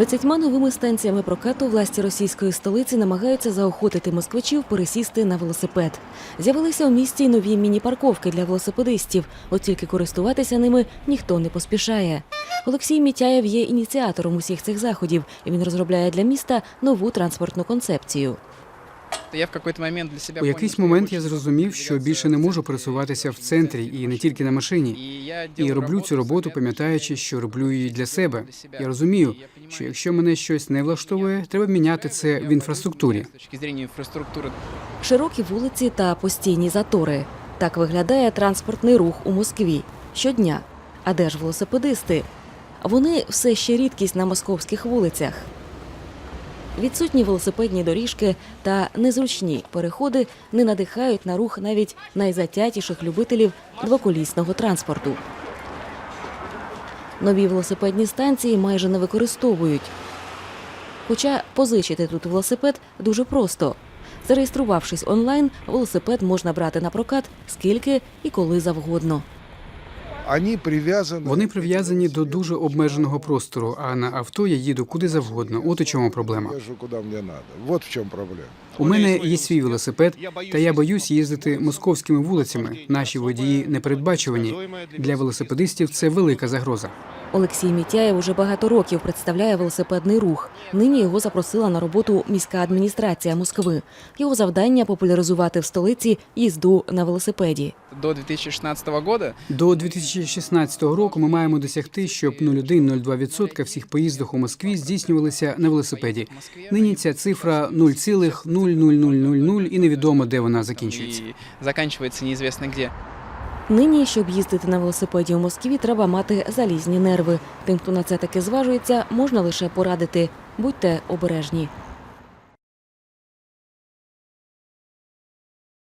30 новими станціями прокату власті російської столиці намагаються заохотити москвичів пересісти на велосипед. З'явилися у місті нові міні-парковки для велосипедистів, от тільки користуватися ними ніхто не поспішає. Олексій Мітяєв є ініціатором усіх цих заходів, і він розробляє для міста нову транспортну концепцію. Я в какой-то момент для себя У якийсь момент я зрозумів, що більше не можу пересуватися в центрі і не тільки на машині. І роблю цю роботу, пам'ятаючи, що роблю її для себе. Я розумію, що якщо мене щось не влаштовує, треба міняти це в інфраструктурі. Широкі вулиці та постійні затори. Так виглядає транспортний рух у Москві щодня. А де ж велосипедисти? Вони все ще рідкість на московських вулицях. Відсутні велосипедні доріжки та незручні переходи не надихають на рух навіть найзатятіших любителів двоколісного транспорту. Нові велосипедні станції майже не використовують. Хоча позичити тут велосипед дуже просто. Зареєструвавшись онлайн, велосипед можна брати на прокат скільки і коли завгодно. Вони прив'язані до дуже обмеженого простору, а на авто я їду куди завгодно. От у чому проблема. Вот в чому проблема. У мене є свій велосипед, та я боюсь їздити московськими вулицями. Наші водії непередбачувані. Для велосипедистів це велика загроза. Олексій Мітяєв уже багато років представляє велосипедний рух. Нині його запросила на роботу міська адміністрація Москви. Його завдання популяризувати в столиці їзду на велосипеді. До 2016 года До 2016 року ми маємо досягти, щоб 0,1-0,2% всіх поїздок у Москві здійснювалися на велосипеді. Нині ця цифра 0,00000 і невідомо, де вона закінчується. и заканчивается неизвестно где. Нині, щоб їздити на велосипеді у Москві, треба мати залізні нерви. Тим, хто на це таки зважується, можна лише порадити. Будьте обережні.